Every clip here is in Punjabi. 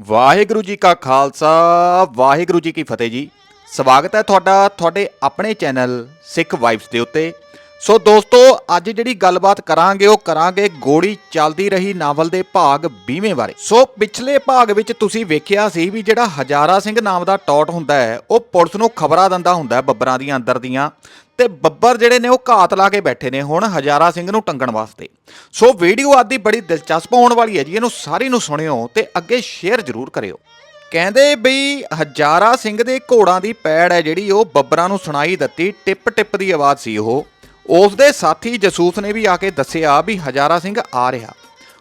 ਵਾਹਿਗੁਰੂ ਜੀ ਕਾ ਖਾਲਸਾ, ਵਾਹਿਗੁਰੂ ਜੀ ਕੀ ਫਤਿਹ ਜੀ। ਸਵਾਗਤ ਹੈ ਤੁਹਾਡਾ, ਤੁਹਾਡੇ ਆਪਣੇ ਚੈਨਲ ਸਿੱਖ ਵਾਈਬਸ ਦੇ ਉੱਤੇ। ਸੋ ਦੋਸਤੋ, ਅੱਜ ਜਿਹੜੀ ਗੱਲਬਾਤ ਕਰਾਂਗੇ, ਉਹ ਕਰਾਂਗੇ ਗੋੜੀ ਚੱਲਦੀ ਰਹੀ ਨਾਵਲ ਦੇ ਭਾਗ 20ਵੇਂ ਬਾਰੇ। ਸੋ ਪਿਛਲੇ ਭਾਗ ਵਿੱਚ ਤੁਸੀਂ ਵੇਖਿਆ ਸੀ ਵੀ ਜਿਹੜਾ ਹਜ਼ਾਰਾ ਸਿੰਘ ਨਾਮ ਦਾ ਟੌਟ ਹੁੰਦਾ ਹੈ, ਉਹ ਪੁਲਿਸ ਨੂੰ ਖਬਰਾਂ ਦਿੰਦਾ ਹੁੰਦਾ ਹੈ ਬੱਬਰਾਂ ਦੀਆਂ, ਅੰਦਰ ਦੀਆਂ। ਤੇ ਬੱਬਰ ਜਿਹੜੇ ਨੇ, ਉਹ ਘਾਤ ਲਾ ਕੇ ਬੈਠੇ ਨੇ ਹੁਣ ਹਜ਼ਾਰਾ ਸਿੰਘ ਨੂੰ ਟੰਗਣ ਵਾਸਤੇ। ਸੋ ਵੀਡੀਓ ਆਦੀ ਬੜੀ ਦਿਲਚਸਪ ਹੋਣ ਵਾਲੀ ਹੈ ਜੀ, ਇਹਨੂੰ ਸਾਰੀ ਨੂੰ ਸੁਣਿਓ ਤੇ ਅੱਗੇ ਸ਼ੇਅਰ ਜ਼ਰੂਰ ਕਰਿਓ। ਕਹਿੰਦੇ ਬਈ ਹਜ਼ਾਰਾ ਸਿੰਘ ਦੇ ਘੋੜਾਂ ਦੀ ਪੈੜ ਹੈ ਜਿਹੜੀ, ਉਹ ਬੱਬਰਾਂ ਨੂੰ ਸੁਣਾਈ ਦਿੱਤੀ ਟਿਪ ਟਿਪ ਦੀ ਆਵਾਜ਼ ਸੀ ਉਹ। ਉਸ ਦੇ ਸਾਥੀ ਜਸੂਸ ਨੇ ਵੀ ਆ ਕੇ ਦੱਸਿਆ ਵੀ ਹਜ਼ਾਰਾ ਸਿੰਘ ਆ ਰਿਹਾ।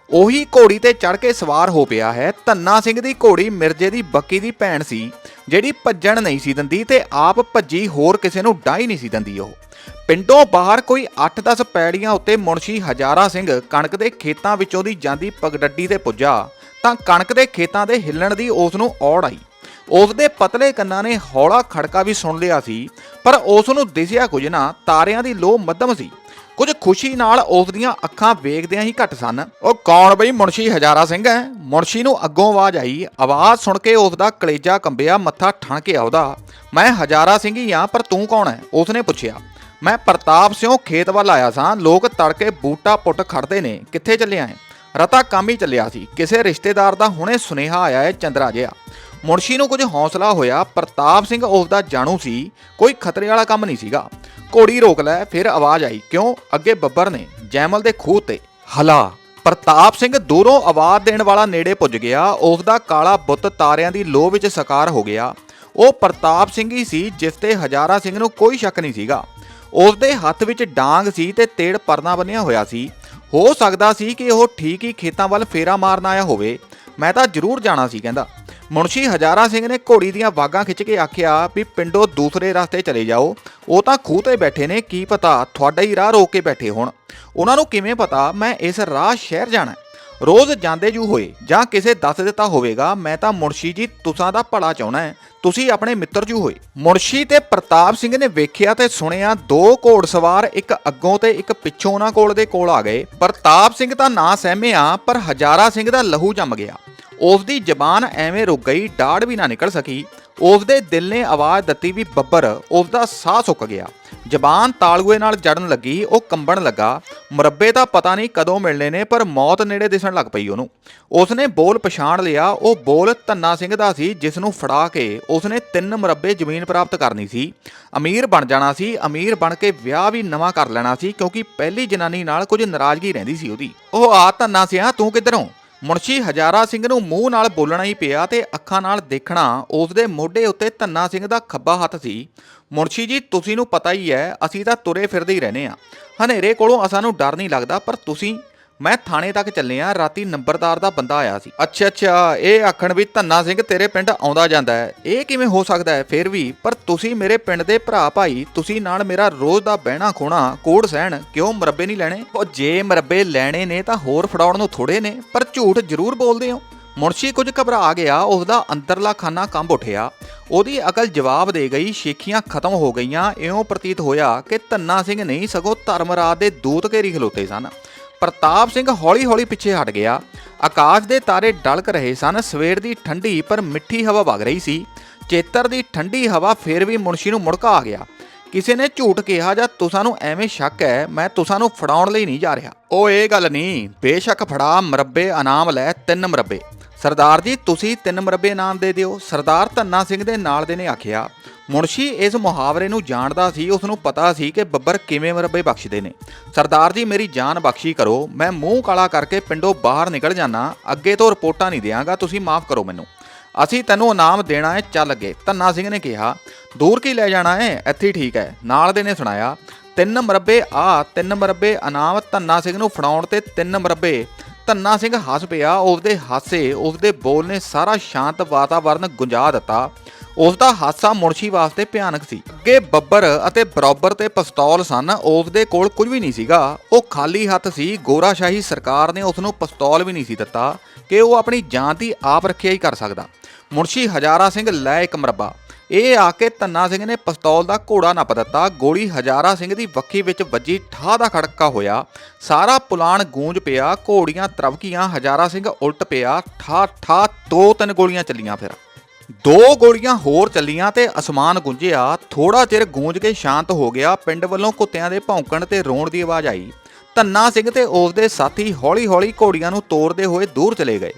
ਉਹੀ ਘੋੜੀ ਤੇ ਚੜ ਕੇ ਸਵਾਰ ਹੋ ਪਿਆ ਹੈ। ਧੰਨਾ ਸਿੰਘ ਦੀ ਘੋੜੀ ਮਿਰਜੇ ਦੀ ਬੱਕੀ ਦੀ ਭੈਣ ਸੀ, ਜਿਹੜੀ ਭੱਜਣ ਨਹੀਂ ਸੀ ਦਿੰਦੀ ਤੇ ਆਪ ਭੱਜੀ ਹੋਰ ਕਿਸੇ ਨੂੰ ਡਾਈ ਨਹੀਂ ਸੀ ਦਿੰਦੀ ਉਹ। ਪਿੰਡੋਂ ਬਾਹਰ ਕੋਈ 8-10 ਪੈੜੀਆਂ ਉੱਤੇ ਮੁਨਸ਼ੀ ਹਜ਼ਾਰਾ ਸਿੰਘ ਕਣਕ ਦੇ ਖੇਤਾਂ ਵਿੱਚੋਂ ਦੀ ਜਾਂਦੀ ਪਗਡੱਡੀ ਤੇ ਪੁੱਜਾ, ਤਾਂ ਕਣਕ ਦੇ ਖੇਤਾਂ ਦੇ ਹਿੱਲਣ ਦੀ ਉਸ ਨੂੰ ਔੜ ਆਈ। ਉਸ ਦੇ ਪਤਲੇ ਕੰਨਾਂ ਨੇ ਹੌਲਾ ਖੜਕਾ ਵੀ ਸੁਣ ਲਿਆ ਸੀ, ਪਰ ਉਸ ਨੂੰ ਦਿਸਿਆ ਕੁਝ ਨਾ, ਤਾਰਿਆਂ ਦੀ ਲੋ ਮੱਧਮ ਸੀ। ਕੁਝ ਖੁਸ਼ੀ ਨਾਲ ਉਸ ਦੀਆਂ ਅੱਖਾਂ ਵੇਖਦਿਆਂ ਹੀ ਘਟ ਸਨ। ਉਹ ਕੌਣ ਬਈ? ਮੁਨਸ਼ੀ ਹਜ਼ਾਰਾ ਸਿੰਘ ਹੈ। ਮੁਨਸ਼ੀ ਨੂੰ ਅੱਗੋਂ ਆਵਾਜ਼ ਆਈ। ਆਵਾਜ਼ ਸੁਣ ਕੇ ਉਸ ਦਾ ਕਲੇਜਾ ਕੰਬਿਆ, ਮੱਥਾ ਠਣ ਕੇ ਆਉਦਾ, ਮੈਂ ਹਜ਼ਾਰਾ ਸਿੰਘ ਹੀ ਆ ਪਰ ਤੂੰ ਕੌਣ ਹੈ? ਉਸ ਨੇ ਪੁੱਛਿਆ। ਮੈਂ ਪ੍ਰਤਾਪ ਸਿੰਘ ਖੇਤ ਵੱਲ ਆਇਆ ਸਾਂ। ਲੋਕ ਤੜਕੇ ਬੂਟਾ ਪੁੱਟ ਖੜਦੇ ਨੇ। ਕਿੱਥੇ ਚੱਲਿਆ ਹੈ? ਰਤਾ ਕੰਮ ਹੀ ਚੱਲਿਆ ਸੀ। ਕਿਸੇ ਰਿਸ਼ਤੇਦਾਰ ਦਾ ਹੁਣੇ ਸੁਨੇਹਾ ਆਇਆ ਹੈ, ਚੰਦਰਾ ਜਿਹਾ। ਮੁਨਸ਼ੀ ਨੂੰ ਕੁਝ ਹੌਸਲਾ ਹੋਇਆ, ਪ੍ਰਤਾਪ ਸਿੰਘ ਉਸ ਦਾ ਜਾਣੂ ਸੀ, ਕੋਈ ਖਤਰੇ ਵਾਲਾ ਕੰਮ ਨਹੀਂ ਸੀਗਾ। ਘੋੜੀ ਰੋਕ ਲੈ, ਫਿਰ ਆਵਾਜ਼ ਆਈ, ਕਿਉਂ? ਅੱਗੇ ਬੱਬਰ ਨੇ ਜੈਮਲ ਦੇ ਖੂਹ ਤੇ ਹਲਾ। ਪ੍ਰਤਾਪ ਸਿੰਘ ਦੂਰੋਂ ਆਵਾਜ਼ ਦੇਣ ਵਾਲਾ ਨੇੜੇ ਪੁੱਜ ਗਿਆ ਉਸ ਦਾ ਕਾਲਾ ਬੁੱਤ ਤਾਰਿਆਂ ਦੀ ਲੋਹ ਵਿੱਚ ਸਕਾਰ ਹੋ ਗਿਆ। ਉਹ ਪ੍ਰਤਾਪ ਸਿੰਘ ਹੀ ਸੀ, ਜਿਸ ਤੇ ਹਜ਼ਾਰਾ ਸਿੰਘ ਨੂੰ ਕੋਈ ਸ਼ੱਕ ਨਹੀਂ ਸੀਗਾ। ਉਸ ਦੇ ਹੱਥ ਵਿੱਚ ਡਾਂਗ ਸੀ ਤੇ ਤੇੜ ਪਰਨਾ ਬੰਨਿਆ ਹੋਇਆ ਸੀ। ਹੋ ਸਕਦਾ ਸੀ ਕਿ ਉਹ ਠੀਕ ਹੀ ਖੇਤਾਂ ਵੱਲ ਫੇਰਾ ਮਾਰਨ ਆਇਆ ਹੋਵੇ। ਮੈਂ ਤਾਂ ਜ਼ਰੂਰ ਜਾਣਾ ਸੀ, ਕਹਿੰਦਾ। ਮੁਨਸ਼ੀ ਹਜ਼ਾਰਾ ਸਿੰਘ ਨੇ ਘੋੜੀ ਦੀਆਂ ਵਾਗਾਂ ਖਿੱਚ ਕੇ ਆਖਿਆ ਵੀ ਪਿੰਡੋਂ ਦੂਸਰੇ ਰਸਤੇ ਚਲੇ ਜਾਓ। ਉਹ ਤਾਂ ਖੂਹ ਤੇ ਬੈਠੇ ਨੇ, ਕੀ ਪਤਾ ਤੁਹਾਡਾ ਹੀ ਰਾਹ ਰੋਕ ਕੇ ਬੈਠੇ ਹੋਣ। ਉਹਨਾਂ ਨੂੰ ਕਿਵੇਂ ਪਤਾ ਮੈਂ ਇਸ ਰਾਹ ਸ਼ਹਿਰ ਜਾਣਾ ਰੋਜ਼ ਜਾਂਦੇ ਜੂ ਹੋਏ ਜਾਂ ਕਿਸੇ ਦੱਸ ਦਿੱਤਾ ਹੋਵੇਗਾ, ਮੈਂ ਤਾਂ ਮੁਨਸ਼ੀ ਜੀ ਤੁਸਾਂ ਦਾ ਭਲਾ ਚਾਹਣਾ ਹੈ। ਤੁਸੀਂ ਆਪਣੇ ਮਿੱਤਰ ਜੂ ਹੋਏ। ਮੁਨਸ਼ੀ ਤੇ ਪ੍ਰਤਾਪ ਸਿੰਘ ਨੇ ਵੇਖਿਆ ਤੇ ਸੁਣਿਆ ਦੋ ਘੋੜਸਵਾਰ ਇੱਕ ਅੱਗੋਂ ਤੇ ਇੱਕ ਪਿੱਛੋਂ ਉਹਨਾਂ ਕੋਲ ਦੇ ਕੋਲ ਆ ਗਏ। ਪ੍ਰਤਾਪ ਸਿੰਘ ਤਾਂ ਨਾ ਸਹਿਮਿਆ, ਪਰ ਹਜ਼ਾਰਾ ਸਿੰਘ ਦਾ ਲਹੂ ਜੰਮ ਗਿਆ। ਉਸ ਦੀ ਜ਼ਬਾਨ ਐਵੇਂ ਰੁਕ ਗਈ, ਡਾੜ ਵੀ ਨਾ ਨਿਕਲ ਸਕੀ। ਉਸ ਦੇ ਦਿਲ ਨੇ ਆਵਾਜ਼ ਦਿੱਤੀ ਵੀ ਬੱਬਰ ਉਸ ਦਾ ਸਾਹ ਸੁੱਕ ਗਿਆ। ਜ਼ਬਾਨ ਤਾਲੂਏ ਨਾਲ ਜੜਨ ਲੱਗੀ, ਉਹ ਕੰਬਣ ਲੱਗਾ। ਮੁਰੱਬੇ ਤਾਂ ਪਤਾ ਨਹੀਂ ਕਦੋਂ ਮਿਲਣੇ ਨੇ, ਪਰ ਮੌਤ ਨੇੜੇ ਦਿਸਣ ਲੱਗ ਪਈ ਉਹਨੂੰ। ਉਸਨੇ ਬੋਲ ਪਛਾਣ ਲਿਆ, ਉਹ ਬੋਲ ਧੰਨਾ ਸਿੰਘ ਦਾ ਸੀ ਜਿਸ ਨੂੰ ਫੜਾ ਕੇ ਉਸਨੇ ਤਿੰਨ ਮੁਰੱਬੇ ਜ਼ਮੀਨ ਪ੍ਰਾਪਤ ਕਰਨੀ ਸੀ। ਅਮੀਰ ਬਣ ਜਾਣਾ ਸੀ, ਅਮੀਰ ਬਣ ਕੇ ਵਿਆਹ ਵੀ ਨਵਾਂ ਕਰ ਲੈਣਾ ਸੀ, ਕਿਉਂਕਿ ਪਹਿਲੀ ਜਨਾਨੀ ਨਾਲ ਕੁਝ ਨਾਰਾਜ਼ਗੀ ਰਹਿੰਦੀ ਸੀ ਉਹਦੀ। ਉਹ ਆ ਧੰਨਾ ਸਿਆ, ਤੂੰ ਕਿੱਧਰੋਂ ਮੁਨਸ਼ੀ ਹਜ਼ਾਰਾ ਸਿੰਘ ਨੂੰ ਮੂੰਹ ਨਾਲ ਬੋਲਣਾ ਹੀ ਪਿਆ ਤੇ ਅੱਖਾਂ ਨਾਲ ਦੇਖਣਾ ਉਸ ਦੇ ਮੋਢੇ ਉੱਤੇ ਧੰਨਾ ਸਿੰਘ ਦਾ ਖੱਬਾ ਹੱਥ ਸੀ। ਮੁਨਸ਼ੀ ਜੀ, ਤੁਸੀਂ ਨੂੰ ਪਤਾ ਹੀ ਹੈ, ਅਸੀਂ ਤਾਂ ਤੁਰੇ ਫਿਰਦੇ ਹੀ ਰਹਨੇ ਆ ਹਨੇਰੇ ਕੋਲੋਂ ਅਸਾਂ ਨੂੰ ਡਰ ਨਹੀਂ ਲੱਗਦਾ, ਪਰ ਤੁਸੀਂ ਮੈਂ ਥਾਣੇ ਤੱਕ ਚੱਲੇ ਆ, ਰਾਤੀ ਨੰਬਰਦਾਰ ਦਾ ਬੰਦਾ ਆਇਆ ਸੀ। ਅੱਛਾ ਅੱਛਾ, ਇਹ ਆਖਣ ਵੀ ਧੰਨਾ ਸਿੰਘ ਤੇਰੇ ਪਿੰਡ ਆਉਂਦਾ ਜਾਂਦਾ ਹੈ। ਇਹ ਕਿਵੇਂ ਹੋ ਸਕਦਾ ਹੈ? ਫੇਰ ਵੀ, ਪਰ ਤੁਸੀਂ ਮੇਰੇ ਪਿੰਡ ਦੇ ਭਰਾ ਭਾਈ, ਤੁਸੀਂ ਨਾਲ ਮੇਰਾ ਰੋਜ਼ ਦਾ ਬਹਿਣਾ ਖੋਣਾ, ਕੋੜ ਸਹਿਣ, ਕਿਉਂ ਮਰੱਬੇ ਨਹੀਂ ਲੈਣੇ? ਉਹ ਜੇ ਮਰੱਬੇ ਲੈਣੇ ਨੇ ਤਾਂ ਹੋਰ ਫੜਾਉਣ ਨੂੰ ਥੋੜੇ ਨੇ, ਪਰ ਝੂਠ ਜ਼ਰੂਰ ਬੋਲਦੇ ਹੋ। ਮੁਨਸ਼ੀ ਕੁਝ ਘਬਰਾ ਗਿਆ ਉਸ ਦਾ ਅੰਦਰਲਾ ਖਾਨਾ ਕੰਬ ਉੱਠਿਆ। ਉਹਦੀ ਅਕਲ ਜਵਾਬ ਦੇ ਗਈ, ਸ਼ੇਖੀਆਂ ਖਤਮ ਹੋ ਗਈਆਂ, ਇਉਂ ਪ੍ਰਤੀਤ ਹੋਇਆ ਕਿ ਧੰਨਾ ਸਿੰਘ ਨਹੀਂ ਸਗੋਂ ਧਰਮਰਾਜ ਦੇ ਦੂਤ ਘੇਰੀ ਖਲੋਤੇ ਸਨ। ਪ੍ਰਤਾਪ ਸਿੰਘ ਹੌਲੀ-ਹੌਲੀ ਪਿੱਛੇ ਹਟ ਗਿਆ। ਆਕਾਸ਼ ਦੇ ਤਾਰੇ ਡਲਕ ਰਹੇ ਸਨ। ਸਵੇਰ ਦੀ ਠੰਡੀ ਪਰ ਮਿੱਠੀ ਹਵਾ ਵਗ ਰਹੀ ਸੀ। ਚੇਤਰ ਦੀ ਠੰਡੀ ਹਵਾ ਫੇਰ ਵੀ ਮੁਨਸ਼ੀ ਨੂੰ ਮੁੜਕਾ ਆ ਗਿਆ। ਕਿਸੇ ਨੇ ਝੂਠ ਕਿਹਾ ਜਾਂ ਤੁਸਾਂ ਨੂੰ ਐਵੇਂ ਸ਼ੱਕ ਹੈ, ਮੈਂ ਤੁਸਾਂ ਨੂੰ ਫੜਾਉਣ ਲਈ ਨਹੀਂ ਜਾ ਰਿਹਾ। ਉਹ ਇਹ ਗੱਲ ਨਹੀਂ। ਬੇਸ਼ੱਕ ਫੜਾ, ਮਰੱਬੇ, ਇਨਾਮ ਲੈ, ਤਿੰਨ ਮਰੱਬੇ। ਸਰਦਾਰ ਜੀ, ਤੁਸੀਂ ਤਿੰਨ ਮਰੱਬੇ ਇਨਾਮ ਦੇ ਦਿਓ। ਸਰਦਾਰ ਧੰਨਾ ਸਿੰਘ ਦੇ ਨਾਲ ਦੇ ਨੇ ਆਖਿਆ। ਮੁਨਸ਼ੀ ਇਸ ਮੁਹਾਵਰੇ ਨੂੰ ਜਾਣਦਾ ਸੀ, ਉਸ ਨੂੰ ਪਤਾ ਸੀ ਕਿ ਬੱਬਰ ਕਿਵੇਂ ਮਰੱਬੇ ਬਖਸ਼ਦੇ ਨੇ। ਸਰਦਾਰ ਜੀ, ਮੇਰੀ ਜਾਨ ਬਖਸ਼ੀ ਕਰੋ। ਮੈਂ ਮੂੰਹ ਕਾਲਾ ਕਰਕੇ ਪਿੰਡੋਂ ਬਾਹਰ ਨਿਕਲ ਜਾਣਾ ਅੱਗੇ ਤੋਂ ਰਿਪੋਰਟਾਂ ਨਹੀਂ ਦਿਆਂਗਾ, ਤੁਸੀਂ ਮਾਫ ਕਰੋ ਮੈਨੂੰ। ਅਸੀਂ ਤੈਨੂੰ ਇਨਾਮ ਦੇਣਾ ਹੈ, ਚੱਲ ਅੱਗੇ। ਧੰਨਾ ਸਿੰਘ ਨੇ ਕਿਹਾ, ਦੂਰ ਕੀ ਲੈ ਜਾਣਾ ਹੈ? ਇੱਥੇ ਠੀਕ ਹੈ। ਨਾਲ ਦੇ ਨੇ ਸੁਣਾਇਆ, ਤਿੰਨ ਮਰੱਬੇ ਆ, ਤਿੰਨ ਮਰੱਬੇ ਇਨਾਮ ਧੰਨਾ ਸਿੰਘ ਨੂੰ ਫੜਾਉਣ ਤੇ ਤਿੰਨ ਮਰੱਬੇ। ਧੰਨਾ ਸਿੰਘ ਹੱਸ ਪਿਆ, ਉਸਦੇ ਹਾਸੇ, ਉਸਦੇ ਬੋਲ ਨੇ ਸਾਰਾ ਸ਼ਾਂਤ ਵਾਤਾਵਰਨ ਗੁੰਜਾ ਦਿੱਤਾ। ਉਸ ਦਾ ਹਾਸਾ ਮੁਨਸ਼ੀ ਵਾਸਤੇ ਭਿਆਨਕ ਸੀ। ਅੱਗੇ ਬੱਬਰ ਅਤੇ ਬਰਾਬਰ ਤੇ ਪਿਸਤੌਲ ਸਨ ਉਸ ਦੇ ਕੋਲ ਕੁਝ ਵੀ ਨਹੀਂ ਸੀਗਾ। ਉਹ ਖਾਲੀ ਹੱਥ ਸੀ, ਗੋਰਾਸ਼ਾਹੀ ਸਰਕਾਰ ਨੇ ਉਸ ਨੂੰ ਪਿਸਤੌਲ ਵੀ ਨਹੀਂ ਸੀ ਦਿੱਤਾ ਕਿ ਉਹ ਆਪਣੀ ਜਾਨ ਦੀ ਆਪ ਰੱਖਿਆ ਹੀ ਕਰ ਸਕਦਾ। ਮੁਨਸ਼ੀ ਹਜ਼ਾਰਾ ਸਿੰਘ ਲੈ ਇੱਕ ਮਰਬਾ। ਇਹ ਆ ਕੇ ਧੰਨਾ ਸਿੰਘ ਨੇ ਪਿਸਤੌਲ ਦਾ ਘੋੜਾ ਨੱਪ ਦਿੱਤਾ। ਗੋਲੀ ਹਜ਼ਾਰਾ ਸਿੰਘ ਦੀ ਵੱਖੀ ਵਿੱਚ ਵੱਜੀ, ਠਾਹ ਦਾ ਖੜਕਾ ਹੋਇਆ। ਸਾਰਾ ਪੁਲਾਣ ਗੂੰਜ ਪਿਆ, ਘੋੜੀਆਂ ਤਰਵਕੀਆਂ, ਹਜ਼ਾਰਾ ਸਿੰਘ ਉਲਟ ਪਿਆ ਠਾ ਠਾ ਦੋ ਤਿੰਨ ਗੋਲੀਆਂ ਚੱਲੀਆਂ ਫਿਰ। ਦੋ ਗੋਲੀਆਂ ਹੋਰ ਚੱਲੀਆਂ ਤੇ ਅਸਮਾਨ ਗੁੰਜਿਆ। ਥੋੜਾ ਚਿਰ ਗੂੰਜ ਕੇ ਸ਼ਾਂਤ ਹੋ ਗਿਆ। ਪਿੰਡ ਵੱਲੋਂ ਕੁੱਤਿਆਂ ਦੇ ਭੌਂਕਣ ਤੇ ਰੋਣ ਦੀ ਆਵਾਜ਼ ਆਈ। ਧੰਨਾ ਸਿੰਘ ਤੇ ਉਸ ਦੇ ਸਾਥੀ ਹੌਲੀ-ਹੌਲੀ ਘੋੜੀਆਂ ਨੂੰ ਤੋੜਦੇ ਹੋਏ ਦੂਰ ਚਲੇ ਗਏ।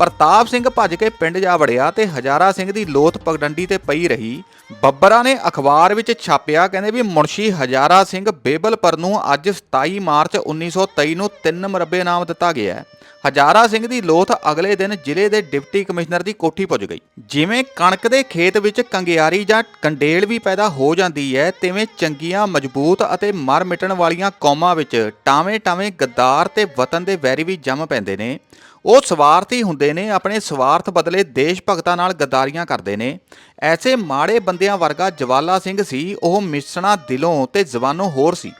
ਪ੍ਰਤਾਪ ਸਿੰਘ ਭੱਜ ਕੇ ਪਿੰਡ ਜਾ ਵੜਿਆ ਤੇ ਹਜ਼ਾਰਾ ਸਿੰਘ ਦੀ ਲੋਥ ਪਗਡੰਡੀ ਤੇ ਪਈ ਰਹੀ। ਬੱਬਰਾਂ ਨੇ ਅਖਬਾਰ ਵਿੱਚ ਛਾਪਿਆ, ਕਹਿੰਦੇ ਵੀ ਮੁਨਸ਼ੀ ਹਜ਼ਾਰਾ ਸਿੰਘ ਬੇਬਲਪੁਰ ਨੂੰ ਅੱਜ 27 ਮਾਰਚ 1923 ਨੂੰ ਤਿੰਨ ਮਰਬੇ ਨਾਮ ਦਿੱਤਾ ਗਿਆ ਹੈ। ਹਜ਼ਾਰਾ ਸਿੰਘ ਦੀ ਲੋਥ ਅਗਲੇ ਦਿਨ ਜ਼ਿਲ੍ਹੇ ਦੇ ਡਿਪਟੀ ਕਮਿਸ਼ਨਰ ਦੀ ਕੋਠੀ ਪੁੱਜ ਗਈ। ਜਿਵੇਂ ਕਣਕ ਦੇ ਖੇਤ ਵਿੱਚ ਕੰਗਿਆਰੀ ਜਾਂ ਕੰਡੇਲ ਵੀ ਪੈਦਾ ਹੋ ਜਾਂਦੀ ਹੈ, ਤਿਵੇਂ ਚੰਗੀਆਂ, ਮਜ਼ਬੂਤ ਅਤੇ ਮਰ ਮਿਟਣ ਵਾਲੀਆਂ ਕੌਮਾਂ ਵਿੱਚ ਟਾਵੇਂ-ਟਾਵੇਂ ਗੱਦਾਰ ਤੇ ਵਤਨ ਦੇ ਵੈਰੀ ਵੀ ਜੰਮ ਪੈਂਦੇ ਨੇ। ਉਹ ਸਵਾਰਥੀ ਹੁੰਦੇ ਨੇ ਆਪਣੇ ਸਵਾਰਥ ਬਦਲੇ ਦੇਸ਼ ਭਗਤਾਂ ਨਾਲ ਗੱਦਾਰੀਆਂ ਕਰਦੇ ਨੇ ਐਸੇ ਮਾੜੇ ਬੰਦਿਆਂ ਵਰਗਾ ਜਵਾਲਾ ਸਿੰਘ ਸੀ ਉਹ ਮਿਸਣਾ ਦਿਲੋਂ ਤੇ ਜ਼ਬਾਨੋਂ ਹੋਰ ਸੀ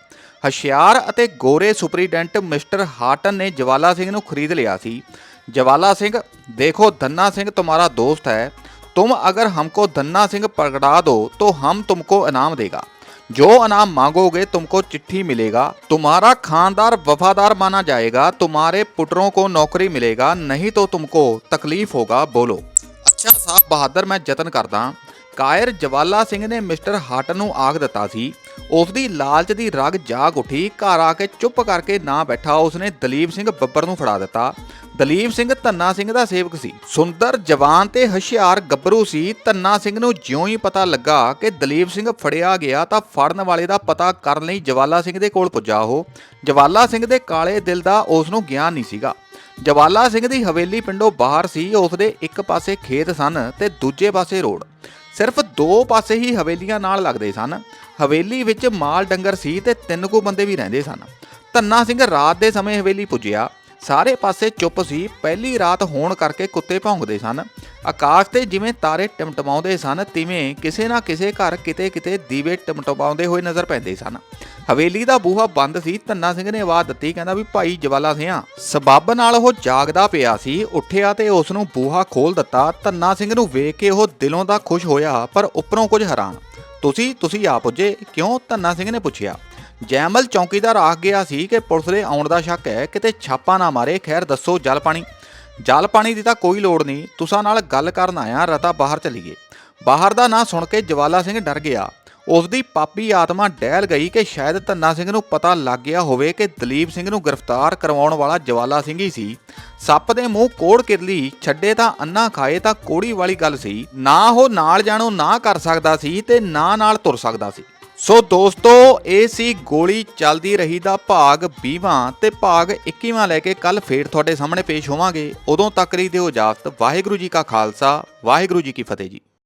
ਹਸ਼ਿਆਰ ਅਤੇ ਗੋਰੇ ਸੁਪਰੀਡੈਂਟ ਮਿਸਟਰ ਹਾਟਨ ਨੇ ਜਵਾਲਾ ਸਿੰਘ ਨੂੰ ਖਰੀਦ ਲਿਆ ਸੀ ਜਵਾਲਾ ਸਿੰਘ ਦੇਖੋ धन्ना सिंह तुम्हारा दोस्त है तुम अगर हमको धन्ना सिंह पकड़ा दो तो हम तुमको इनाम देगा जो इनाम मांगोगे तुमको चिट्ठी मिलेगा तुम्हारा खानदार वफादार माना जाएगा तुम्हारे पुटरों को नौकरी मिलेगा नहीं तो तुमको तकलीफ होगा बोलो ਅੱਛਾ ਸਾਹਿਬ ਬਹਾਦਰ ਮੈਂ ਯਤਨ ਕਰਦਾ ਕਾਇਰ ਜਵਾਲਾ ਸਿੰਘ ਨੇ ਮਿਸਟਰ ਹਾਟਨ ਨੂੰ ਆਖ ਦਿੱਤਾ ਸੀ ਉਸ ਦੀ ਲਾਲਚ ਦੀ ਰਗ ਜਾਗ ਉੱਠੀ, ਘਰ ਆ ਕੇ ਚੁੱਪ ਕਰਕੇ ਨਾ ਬੈਠਾ, ਉਸਨੇ ਦਲੀਪ ਸਿੰਘ ਬੱਬਰ ਨੂੰ ਫੜਾ ਦਿੱਤਾ। ਦਲੀਪ ਸਿੰਘ ਧੰਨਾ ਸਿੰਘ ਦਾ ਸੇਵਕ ਸੀ। ਸੁੰਦਰ ਜਵਾਨ ਤੇ ਹੁਸ਼ਿਆਰ ਗੱਭਰੂ ਸੀ। ਧੰਨਾ ਸਿੰਘ ਨੂੰ ਜਿਉਂ ਹੀ ਪਤਾ ਲੱਗਾ ਕਿ ਦਲੀਪ ਸਿੰਘ ਫੜਿਆ ਗਿਆ ਤਾਂ ਫੜਨ ਵਾਲੇ ਦਾ ਪਤਾ ਕਰਨ ਲਈ ਜਵਾਲਾ ਸਿੰਘ ਦੇ ਕੋਲ ਪੁੱਜਾ ਉਹ। ਜਵਾਲਾ ਸਿੰਘ ਦੇ ਕਾਲੇ ਦਿਲ ਦਾ ਉਸ ਨੂੰ ਗਿਆਨ ਨਹੀਂ ਸੀਗਾ। ਜਵਾਲਾ ਸਿੰਘ ਦੀ ਹਵੇਲੀ ਪਿੰਡੋਂ ਬਾਹਰ ਸੀ। ਉਸ ਦੇ ਇੱਕ ਪਾਸੇ ਖੇਤ ਸਨ ਤੇ ਦੂਜੇ ਪਾਸੇ ਰੋਡ। ਸਿਰਫ ਦੋ ਪਾਸੇ ਹੀ ਹਵੇਲੀਆਂ ਨਾਲ ਲੱਗਦੇ ਸਨ। ਹਵੇਲੀ ਵਿੱਚ ਮਾਲ ਡੰਗਰ ਸੀ ਤੇ ਤਿੰਨ ਕੁ ਬੰਦੇ ਵੀ ਰਹਿੰਦੇ ਸਨ। ਧੰਨਾ ਸਿੰਘ ਰਾਤ ਦੇ ਸਮੇਂ ਹਵੇਲੀ ਪੁੱਜਿਆ। ਸਾਰੇ ਪਾਸੇ ਚੁੱਪ ਸੀ। ਪਹਿਲੀ ਰਾਤ ਹੋਣ ਕਰਕੇ ਕੁੱਤੇ ਭੌਂਕਦੇ ਸਨ। ਆਕਾਸ਼ ਤੇ ਜਿਵੇਂ ਤਾਰੇ ਟਮਟਮਾਉਂਦੇ ਸਨ, ਤਿਵੇਂ ਕਿਸੇ ਨਾ ਕਿਸੇ ਘਰ ਕਿਤੇ ਕਿਤੇ ਦੀਵੇ ਟਮਟਮਾਉਂਦੇ ਹੋਏ ਨਜ਼ਰ ਪੈਂਦੇ ਸਨ। ਹਵੇਲੀ ਦਾ ਬੂਹਾ ਬੰਦ ਸੀ। ਧੰਨਾ ਸਿੰਘ ਨੇ ਆਵਾਜ਼ ਦਿੱਤੀ, ਕਹਿੰਦਾ ਵੀ ਭਾਈ ਜਵਾਲਾ ਸਿਆਂ, ਸਬੱਬ ਨਾਲ ਉਹ ਜਾਗਦਾ ਪਿਆ ਸੀ। ਉੱਠਿਆ ਤੇ ਉਸ ਨੂੰ ਬੂਹਾ ਖੋਲ ਦਿੱਤਾ। ਧੰਨਾ ਸਿੰਘ ਨੂੰ ਵੇਖ ਕੇ ਉਹ ਦਿਲੋਂ ਦਾ ਖੁਸ਼ ਹੋਇਆ, ਪਰ ਉੱਪਰੋਂ ਕੁਝ ਹੈਰਾਨ। ਤੁਸੀਂ ਤੁਸੀਂ ਆ ਪੁੱਜੇ। ਕਿਉਂ? ਧੰਨਾ ਸਿੰਘ ਨੇ ਪੁੱਛਿਆ। ਜੈਮਲ ਚੌਕੀਦਾਰ ਆਖ ਗਿਆ ਸੀ ਕਿ ਪੁਲਿਸ ਦੇ ਆਉਣ ਦਾ ਸ਼ੱਕ ਹੈ, ਕਿਤੇ ਛਾਪਾ ਨਾ ਮਾਰੇ। ਖੈਰ, ਦੱਸੋ, ਜਲ ਪਾਣੀ। ਜਲ ਪਾਣੀ ਦੀ ਤਾਂ ਕੋਈ ਲੋੜ ਨਹੀਂ। ਤੁਸਾਂ ਨਾਲ ਗੱਲ ਕਰਨ ਆਇਆ, ਰਤਾ ਬਾਹਰ ਚਲੀਏ। ਬਾਹਰ ਦਾ ਨਾਂ ਸੁਣ ਕੇ ਜਵਾਲਾ ਸਿੰਘ ਡਰ ਗਿਆ। ਉਸ ਦੀ ਪਾਪੀ ਆਤਮਾ ਡਹਿਲ ਗਈ ਕਿ ਸ਼ਾਇਦ ਧੰਨਾ ਸਿੰਘ ਨੂੰ ਪਤਾ ਲੱਗ ਗਿਆ ਹੋਵੇ ਕਿ ਦਲੀਪ ਸਿੰਘ ਨੂੰ ਗ੍ਰਿਫਤਾਰ ਕਰਵਾਉਣ ਵਾਲਾ ਜਵਾਲਾ ਸਿੰਘ ਹੀ ਸੀ। ਸੱਪ ਦੇ ਮੂੰਹ ਕੋੜ ਕਿਰਲੀ ਛੱਡੇ ਤਾਂ ਅੰਨਾ ਖਾਏ ਤਾਂ ਕੋੜੀ ਵਾਲੀ ਗੱਲ ਸੀ। ਨਾ ਉਹ ਨਾਲ ਜਾਣੋ, ਨਾ ਕਰ ਸਕਦਾ ਸੀ ਤੇ ਨਾ ਨਾਲ ਤੁਰ ਸਕਦਾ ਸੀ। ਸੋ ਦੋਸਤੋ, ਇਹ ਸੀ ਗੋਲੀ ਚੱਲਦੀ ਰਹੀ ਦਾ ਭਾਗ 20ਵਾਂ ਤੇ ਭਾਗ 21ਵਾਂ ਲੈ ਕੇ ਕੱਲ ਫੇਰ ਤੁਹਾਡੇ ਸਾਹਮਣੇ ਪੇਸ਼ ਹੋਵਾਂਗੇ। ਉਦੋਂ ਤੱਕ ਲਈ ਦਿਓ ਇਜਾਜ਼ਤ। ਵਾਹਿਗੁਰੂ ਜੀ ਕਾ ਖਾਲਸਾ, ਵਾਹਿਗੁਰੂ ਜੀ ਕੀ ਫਤਿਹ ਜੀ।